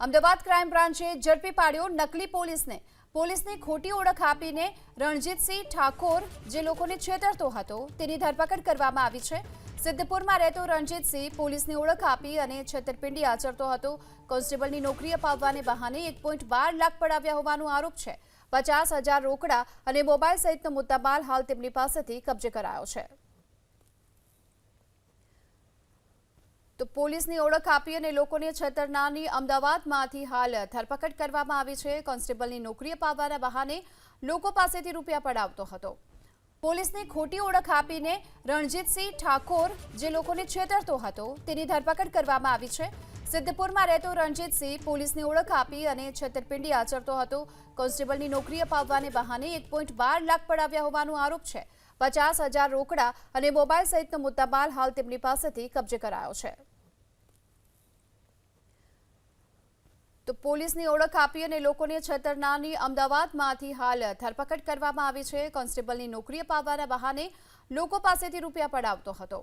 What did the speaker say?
Ahmedabad crime બ્રાન્ચે ઝડપી પાડ્યો નકલી પોલીસને. પોલીસની ખોટી ઓળખ આપીને રણજીતસિંહ ઠાકોર જે લોકોને છેતરતો હતો, તેની ધરપકડ કરવામાં આવી છે. સિદ્ધપુરમાં રહેતો રણજીતસિંહ પોલીસની ઓળખ આપી અને છેતરપિંડી આચરતો હતો. કોન્સ્ટેબલની નોકરી અપાવવાને બહાને એક પોઈન્ટ બાર લાખ પડાવ્યા હોવાનો આરોપ છે. પચાસ હજાર રોકડા અને મોબાઈલ સહિતનો મુદ્દામાલ હાલ તેમની પાસેથી કબજે કરાયો છે. તો પોલીસની ઓળખ આપી અને લોકોને છેતરનારની અમદાવાદમાંથી હાલ ધરપકડ કરવામાં આવી છે. કોન્સ્ટેબલની નોકરી અપાવવાના બહાને લોકો પાસેથી રૂપિયા પડાવતો હતો. પોલીસની ખોટી ઓળખ આપીને રણજીતસિંહ ઠાકોર જે લોકોને છેતરતો હતો તેની ધરપકડ કરવામાં આવી છે. સિદ્ધપુરમાં રહેતો રણજીતસિંહ પોલીસની ઓળખ આપી અને છેતરપિંડી આચરતો હતો. કોન્સ્ટેબલની નોકરી અપાવવાને બહાને એક લાખ પડાવ્યા હોવાનો આરોપ છે. પચાસ હજાર રોકડા અને મોબાઈલ સહિતનો મુદ્દામાલ હાલ તેમની પાસેથી કબજે કરાયો છે. તો પોલીસની ઓળખ આપી અને લોકોને છેતરનારની અમદાવાદમાંથી હાલ ધરપકડ કરવામાં આવી છે. કોન્સ્ટેબલની નોકરી અપાવવાના બહાને લોકો પાસેથી રૂપિયા પડાવતો હતો.